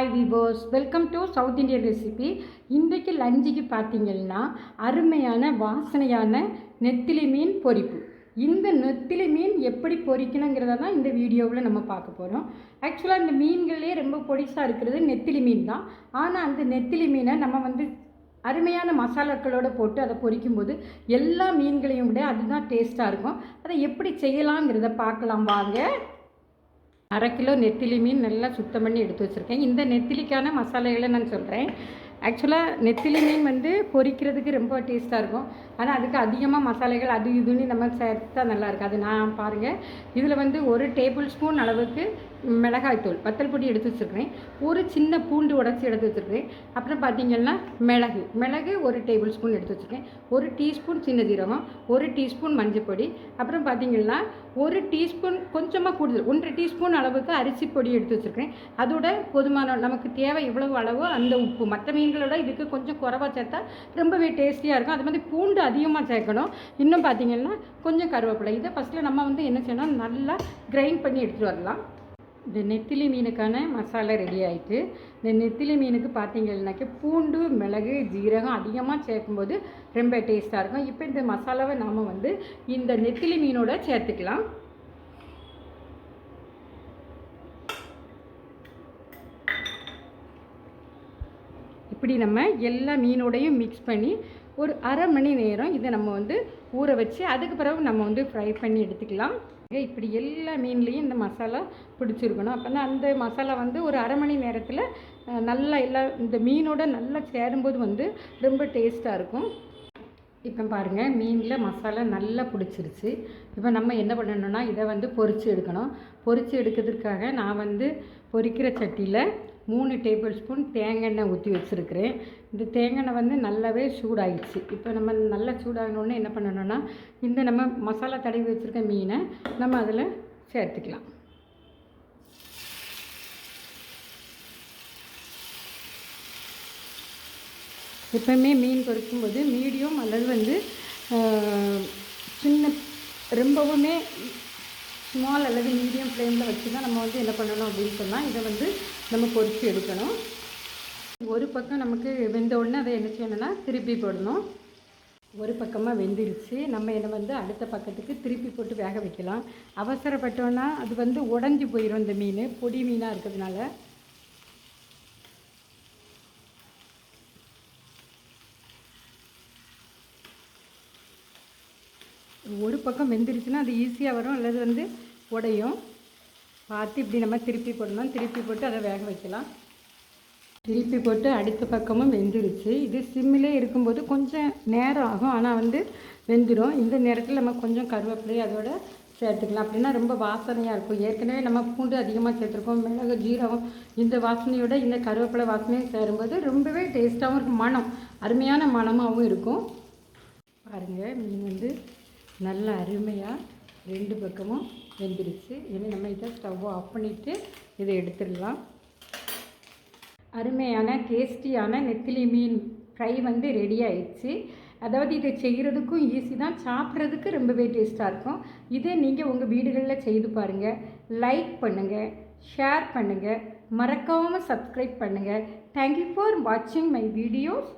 Hi விவோஸ் welcome to south Indian recipe இன்றைக்கு லஞ்சுக்கு பார்த்தீங்கன்னா அருமையான வாசனையான நெத்திலி மீன் பொரிப்பு. இந்த நெத்திலி மீன் எப்படி பொரிக்கணுங்கிறத தான் இந்த வீடியோவில் நம்ம பார்க்க போகிறோம் ஆக்சுவலாக இந்த மீன்களே ரொம்ப பொடிசாக இருக்கிறது நெத்திலி மீன் தான். ஆனால் அந்த நெத்திலி மீனை நம்ம வந்து அருமையான மசாலாக்களோடு போட்டு அதை பொரிக்கும்போது எல்லா மீன்களையும் விட அதுதான் டேஸ்ட்டாக இருக்கும். அதை எப்படி செய்யலாங்கிறத பார்க்கலாம் வாங்க. அரை கிலோ நெத்திலி மீன் நல்லா சுத்தம் பண்ணி எடுத்து வச்சுருக்கேன். இந்த நெத்திலிக்கான மசாலைகளை நான் சொல்கிறேன் ஆக்சுவலாக நெத்திலி மீன் வந்து பொரிக்கிறதுக்கு ரொம்ப டேஸ்ட்டாக இருக்கும். ஆனால் அதுக்கு அதிகமாக மசாலைகள் அது இதுன்னு நம்ம சேர்த்தா நல்லாயிருக்கும் அது நான் பாருங்கள் இதில் வந்து ஒரு டேபிள் ஸ்பூன் அளவுக்கு மிளகாய்த்தூள் வத்தல் பொடி எடுத்து வச்சுருக்கிறேன். ஒரு சின்ன பூண்டு உடச்சி எடுத்து வச்சுருக்கிறேன். அப்புறம் பார்த்தீங்கன்னா மிளகு. மிளகு ஒரு டேபிள் ஸ்பூன் எடுத்து வச்சுருக்கேன். ஒரு டீஸ்பூன் சின்ன ஜீரகம் ஒரு டீஸ்பூன் மஞ்சள் பொடி. அப்புறம் பார்த்தீங்கன்னா ஒரு டீஸ்பூன் கொஞ்சமாக கூடுதல் ஒன்றரை டீஸ்பூன் அளவுக்கு அரிசி பொடி எடுத்து வச்சுருக்கேன். அதோட போதுமான நமக்கு தேவை எவ்வளவு அளவோ அந்த உப்பு. மற்ற மீன்களோட இதுக்கு கொஞ்சம் குறவாக சேர்த்தா ரொம்பவே டேஸ்டியாக இருக்கும். அது மாதிரி பூண்டு அதிகமாக சேர்க்கணும். இன்னும் பார்த்தீங்கன்னா கொஞ்சம் கருவேப்பிலை. இதை ஃபஸ்ட்டில் நம்ம வந்து என்ன செய்யணும்? நல்லா கிரைண்ட் பண்ணி எடுத்துகிட்டு வரலாம். இந்த நெத்திலி மீனுக்கான மசாலா ரெடி ஆகிட்டு இந்த நெத்திலி மீனுக்கு பார்த்தீங்கன்னாக்க பூண்டு மிளகு ஜீரகம் அதிகமாக சேர்க்கும்போது ரொம்ப டேஸ்ட்டாக இருக்கும். இப்போ இந்த மசாலாவை நாம் வந்து இந்த நெத்திலி மீனோட சேர்த்துக்கலாம். இப்படி நம்ம எல்லா மீனோடையும் மிக்ஸ் பண்ணி ஒரு அரை மணி நேரம் இதை நம்ம வந்து ஊற வச்சு அதுக்கு பிறகு நம்ம வந்து ஃப்ரை பண்ணி எடுத்துக்கலாம். இப்படி எல்லா மீன்லேயும் இந்த மசாலா பிடிச்சிருக்கணும். அப்போ தான் அந்த மசாலா வந்து ஒரு அரை மணி நேரத்தில் நல்லா எல்லா இந்த மீனோட நல்லா சேரும்போது வந்து ரொம்ப டேஸ்ட்டாக இருக்கும். இப்போ பாருங்கள் மீனில் மசாலா நல்லா பிடிச்சிருச்சு. இப்போ நம்ம என்ன பண்ணணும்னா இதை வந்து பொரித்து எடுக்கணும். பொரித்து எடுக்கிறதுக்காக நான் வந்து பொரிக்கிற சட்டியில் மூணு டேபிள் ஸ்பூன் தேங்காய் எண்ணெய் ஊற்றி வச்சுருக்கிறேன். இந்த தேங்காய் எண்ணெய் வந்து நல்லாவே சூடாகிடுச்சு இப்போ நம்ம நல்லா சூடாகணுன்னு என்ன பண்ணணும்னா இந்த நம்ம மசாலா தடவி வச்சுருக்க மீனை நம்ம அதில் சேர்த்துக்கலாம். எப்பவுமே மீன் பொறுக்கும்போது மீடியம் அல்லது வந்து சின்ன ரொம்பவுமே ஸ்மால் அல்லது மீடியம் ஃப்ளேமில் வச்சு தான் நம்ம வந்து என்ன பண்ணணும் அப்படின்னு சொன்னால் இதை வந்து நம்ம பொரித்து எடுக்கணும். ஒரு பக்கம் நமக்கு வெந்த உடனே அதை என்ன செய்யணும்னா திருப்பி போடணும். ஒரு பக்கமாக வெந்துருச்சு. நம்ம என்ன வந்து அடுத்த பக்கத்துக்கு திருப்பி போட்டு வேக வைக்கலாம். அவசரப்பட்டோன்னா அது வந்து உடஞ்சி போயிடும் இந்த மீன். பொடி மீனாக இருக்கிறதுனால. ஒரு பக்கம் வெந்துருச்சுன்னா அது ஈஸியாக வரும் அல்லது வந்து உடையும். பார்த்து இப்படி நம்ம திருப்பி போடணும். திருப்பி போட்டு அதை வேக வைக்கலாம். திருப்பி போட்டு அடுத்த பக்கமும் வெந்துருச்சு. இது சிம்மிலே இருக்கும்போது கொஞ்சம் நேரம் ஆகும். ஆனால் வந்து வெந்துடும் இந்த நேரத்தில் நம்ம கொஞ்சம் கருவேப்பிலை அதோட சேர்த்துக்கலாம். அப்படின்னா ரொம்ப வாசனையாக இருக்கும். ஏற்கனவே நம்ம பூண்டு அதிகமாக சேர்த்துருக்கோம். மிளகு ஜீரகம் இந்த வாசனையோட இந்த கருவேப்பிலை வாசனையும் சேரும்போது ரொம்பவே டேஸ்ட்டாகவும் இருக்கும். மனம் அருமையான மணமாகவும் இருக்கும். பாருங்கள் மீன் வந்து நல்லா அருமையாக ரெண்டு பக்கமும் வெந்துருச்சு. இனி நம்ம இதை ஸ்டவ் ஆஃப் பண்ணிவிட்டு இதை எடுத்துடலாம். அருமையான டேஸ்டியான நெத்திலி மீன் ஃப்ரை வந்து ரெடி ஆயிடுச்சு. அதாவது இதை செய்கிறதுக்கும் ஈஸி தான். சாப்பிட்றதுக்கு ரொம்பவே டேஸ்ட்டாக இருக்கும். இதை நீங்கள் உங்கள் வீடுகளில் செய்து பாருங்கள் லைக் பண்ணுங்கள் ஷேர் பண்ணுங்கள் மறக்காமல் சப்ஸ்கிரைப் பண்ணுங்கள் தேங்க்யூ ஃபார் வாட்சிங் மை வீடியோஸ்